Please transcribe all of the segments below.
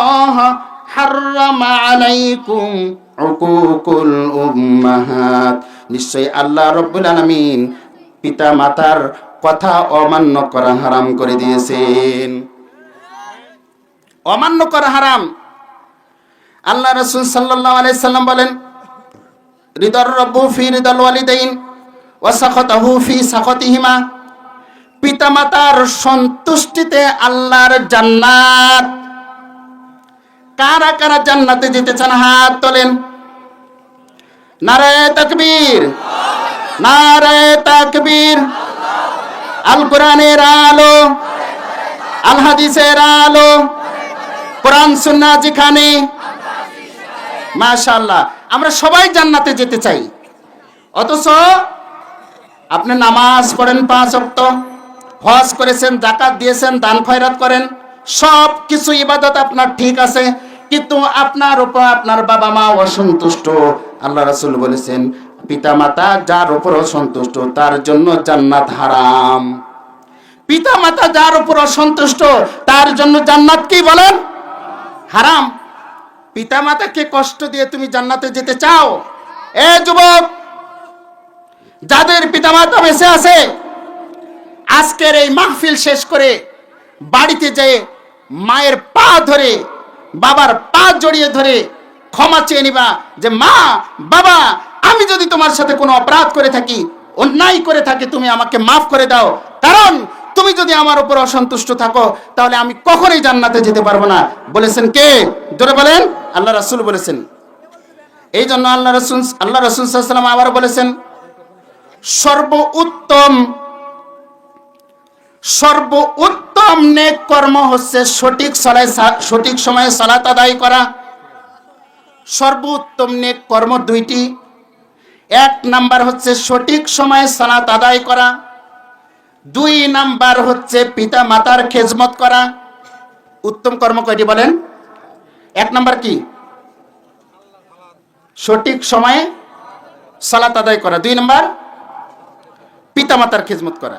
ইন্নাল্লাহ হাররামা আলাইকুম উকুকুল উম্মাহাত নিশ্চয় আল্লাহ রব্বুল আলামিন পিতা মাতার কথা অমান্য করা হারাম করে দিয়েছেন। অমান্য করা হারাম। আল্লাহ রসুল সাল্লাল্লাহু আলাইহি সাল্লাম বলেন, রিদর রব্বু ফি রিদল ওয়ালিদাইন ওয়া সাখাতাহু ফি সাখাতিহিমা। পিতামাতার সন্তুষ্টিতে আল্লাহর জান্নাত কারা কারা জান্নাতে যেতে চান হাত তোলেন। নারে তাকবীর। নারে তাকবীর। আল কোরআনের আলো। আল হাদিসের আলো। কোরআন, সুন্নাহ যেখানে। মাশাআল্লাহ। আমরা সবাই জান্নাতে যেতে চাই। অথচ আপনি নামাজ পড়েন পাঁচ অক্ত হজ করেছেন জাকাত দিয়েছেন, দান খয়রাত করেন সব কিছু ইবাদত আপনার ঠিক আছে। কিন্তু আপনার উপর আপনার বাবা মা অসন্তুষ্ট। আল্লাহ রাসূল বলেছেন পিতা মাতা যার উপর অসন্তুষ্ট, তার জন্য জান্নাত হারাম। পিতা মাতা যার উপর অসন্তুষ্ট, তার জন্য জান্নাত কি বলেন? হারাম। পিতা মাতাকে কষ্ট দিয়ে তুমি জান্নাতে যেতে চাও? এ যুবক, যাদের পিতা মাতা বেঁচে আছে, আজকের এই মাহফিল শেষ করে বাড়িতে যেয়ে মায়ের পা ধরে বাবার পা জড়িয়ে ধরে ক্ষমা চেয়ে নিবা যে, মা, বাবা, আমি যদি তোমার সাথে কোনো অপরাধ করে থাকি, অন্যায় করে থাকি, তুমি আমাকে মাফ করে দাও। কারণ তুমি যদি আমার উপর অসন্তুষ্ট থাকো, তাহলে আমি কখনোই জান্নাতে যেতে পারব না। বলেছেন কে? জোরে বলেন, আল্লাহ রাসূল বলেছেন। এই জন্য আল্লাহ রসুল আল্লাহ রসুল সাল্লাম আবার বলেছেন সর্ব উত্তম সর্ব উত্তম নেক কর্ম হচ্ছে সঠিক সলায় সঠিক সময়ে সালাত আদায় করা। সর্বোত্তম নেক কর্ম দুইটি। এক নাম্বার হচ্ছে সঠিক সময়ে সালাত আদায় করা। দুই নাম্বার হচ্ছে পিতা মাতার খেজমত করা। উত্তম কর্ম কয়টি বলেন? এক নাম্বার কি? সঠিক সময়ে সালাত আদায় করা। দুই নম্বর পিতামাতার খেজমত করা।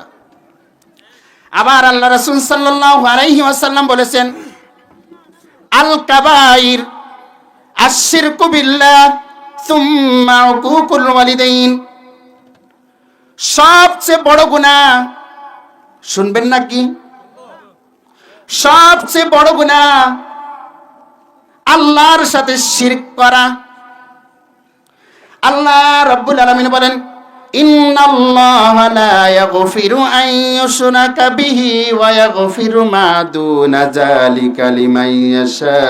আবার আল্লাহ রাসূল সাল্লাল্লাহু আলাইহি ওয়াসাল্লাম বলেছেন, আল কাবাইর উকুকুল ওয়ালিদাইন। সবচেয়ে বড় গুনাহ, শুনবেন নাকি? সবচেয়ে বড় গুনাহ, আল্লাহর সাথে শিরক করা। আল্লাহ রাব্বুল আলামিন বলেন লা ইয়াগফিরু আন ইউশরাকা বিহি ওয়া ইয়াগফিরু মা দুনা যালিকা লিমান ইয়াশা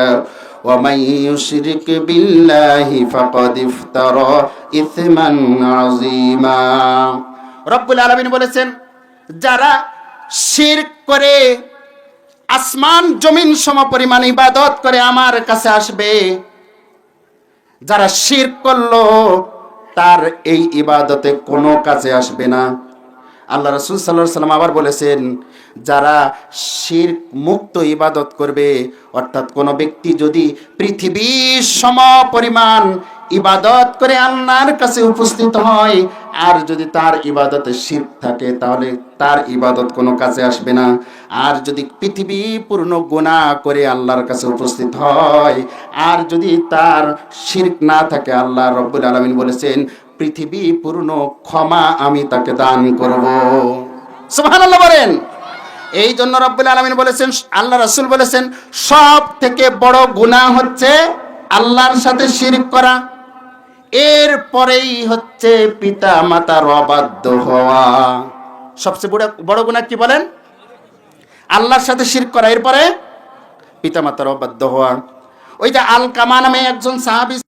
ওয়া মান ইউশরিক বিল্লাহি ফাকাদ ইফতারা ইসমান আযীমা। রব্বুল আলামিন বলেছেন, যারা শিরক করে, আসমান, জমিন সম পরিমাণ ইবাদত করে আমার কাছে আসবে, যারা শির করল তার এই ইবাদতে কোনো কাজে আসবে না। আল্লাহ রসুল সাল্লাহ সাল্লাম আবার বলেছেন, যারা শির মুক্ত ইবাদত করবে, অর্থাৎ কোনো ব্যক্তি যদি পৃথিবীর সম পরিমাণ ইবাদত করে আল্লাহর কাছে উপস্থিত হয়। আর যদি তার ইবাদতে শির থাকে, তাহলে তার ইবাদত কোনো কাজে আসবে না। আর যদি পৃথিবী পূর্ণ গুণা করে আল্লাহর কাছে উপস্থিত হয়, আর যদি তার শির্ক না থাকে, আল্লাহ রব্বুল আলমিন বলেছেন, পৃথিবী পূর্ণ ক্ষমা আমি তাকে দান করব। সুবহানাল্লাহ বলেন। এই জন্য রব্বুল আলমিন বলেছেন, আল্লাহ রসুল বলেছেন সব থেকে বড় গুনাহ হচ্ছে আল্লাহর সাথে শিরিক করা। এর পরেই হচ্ছে পিতা মাতার অবাধ্য হওয়া। সবচেয়ে বড় বড় গুণা কি বলেন? আল্লাহর সাথে শির করা। এরপরে পিতা মাতার অবাধ্য হওয়া। ওই যে আল কামা নামে একজন সাহাবি